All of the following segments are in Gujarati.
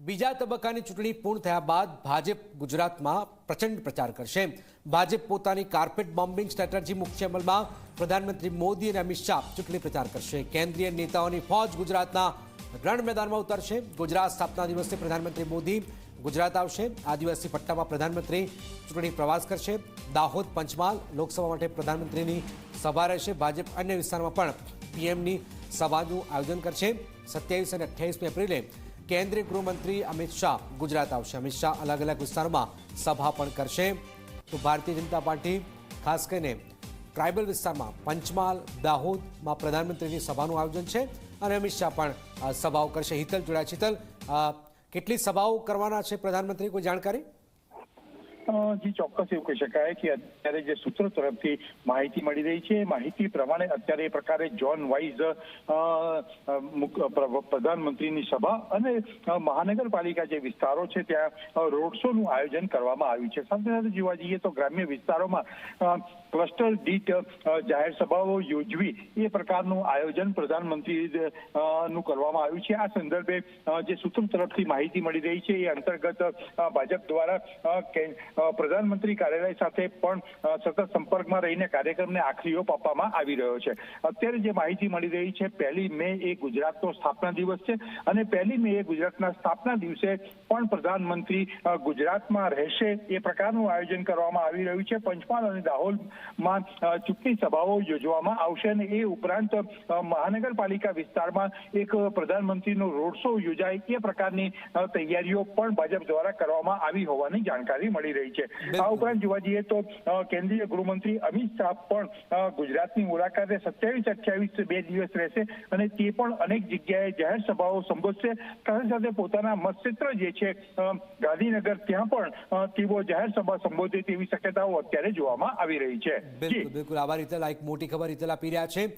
બીજા તબક્કાની ચૂંટણી પૂર્ણ થયા બાદ ભાજપ ગુજરાતમાં પ્રચંડ પ્રચાર કરશે. ભાજપ પોતાની કાર્પેટ બોમ્બિંગ સ્ટ્રેટર્જી મુખ્ય અમલમાં પ્રધાનમંત્રી મોદી અને અમિત શાહ ચૂંટણી પ્રચાર કરશે. કેન્દ્રીય નેતાઓની ફોજ ગુજરાતના રણ મેદાનમાં ઉતરશે. ગુજરાત સ્થાપના દિવસે પ્રધાનમંત્રી મોદી ગુજરાત આવશે. આદિવાસી પટ્ટામાં પ્રધાનમંત્રી ચૂંટણી પ્રવાસ કરશે. દાહોદ પંચમહાલ લોકસભા માટે પ્રધાનમંત્રીની સભા રહેશે. ભાજપ અન્ય વિસ્તારમાં પણ પીએમની સભાનું આયોજન કરશે. સત્યાવીસ અને અઠ્યાવીસમી એપ્રિલે કેન્દ્રીય ગૃહમંત્રી અમિત શાહ ગુજરાત આવશે. અમિત શાહ અલગ અલગ વિસ્તારોમાં સભા પણ કરશે. તો ભારતીય જનતા પાર્ટી, ખાસ કરીને ટ્રાઇબલ વિસ્તારમાં પંચમહાલ, દાહોદમાં પ્રધાનમંત્રીની સભાનું આયોજન છે અને અમિત શાહ પણ સભાઓ કરશે. હિતલ જોડાયા. હિતલ કેટલી સભાઓ કરવાના છે પ્રધાનમંત્રી? કોઈ જાણકારી? જી ચોક્કસ એવું કહી શકાય કે અત્યારે જે સૂત્રો તરફથી માહિતી મળી રહી છે, માહિતી પ્રમાણે અત્યારે એ પ્રકારે જોન વાઇઝ પ્રધાનમંત્રીની સભા અને મહાનગરપાલિકા જે વિસ્તારો છે ત્યાં રોડ શોનું આયોજન કરવામાં આવ્યું છે. સાથે સાથે જોવા જઈએ તો ગ્રામ્ય વિસ્તારોમાં ક્લસ્ટર દીઠ જાહેર સભાઓ યોજવી એ પ્રકારનું આયોજન પ્રધાનમંત્રી નું કરવામાં આવ્યું છે. આ સંદર્ભે જે સૂત્રો તરફથી માહિતી મળી રહી છે એ અંતર્ગત ભાજપ દ્વારા પ્રધાનમંત્રી કાર્યાલય સાથે પણ સતત સંપર્કમાં રહીને કાર્યક્રમને આખરી ઓપ આપવામાં આવી રહ્યો છે. અત્યારે જે માહિતી મળી રહી છે, પહેલી મે એ ગુજરાતનો સ્થાપના દિવસ છે અને પહેલી મે એ ગુજરાતના સ્થાપના દિવસે પણ પ્રધાનમંત્રી ગુજરાતમાં રહેશે એ પ્રકારનું આયોજન કરવામાં આવી રહ્યું છે. પંચમહાલ અને દાહોદમાં ચૂંટણી સભાઓ યોજવામાં આવશે અને એ ઉપરાંત મહાનગરપાલિકા વિસ્તારમાં એક પ્રધાનમંત્રીનો રોડ શો યોજાય એ પ્રકારની તૈયારીઓ પણ ભાજપ દ્વારા કરવામાં આવી હોવાની જાણકારી મળી રહી છે. આ ઉપરાંત જોવા જઈએ તો કેન્દ્રીય ગૃહમંત્રી અમિત શાહ પણ ગુજરાતની મુલાકાતે સત્યાવીસ અઠ્યાવીસ બે દિવસ રહેશે અને તે પણ અનેક જગ્યાએ જાહેર સભાઓ સંબોધશે. સાથે સાથે પોતાના મતક્ષેત્ર જે છે ગાંધીનગર ત્યાં પણ તેઓ જાહેર સભા સંબોધે તેવી શક્યતાઓ અત્યારે જોવામાં આવી રહી છે. બિલકુલ બિલકુલ. આભાર હિતલ એક મોટી ખબર રીતે આપી રહ્યા છે.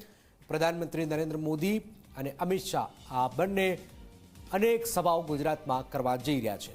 પ્રધાનમંત્રી નરેન્દ્ર મોદી અને અમિત શાહ આ બંને અનેક સભાઓ ગુજરાતમાં કરવા જઈ રહ્યા છે.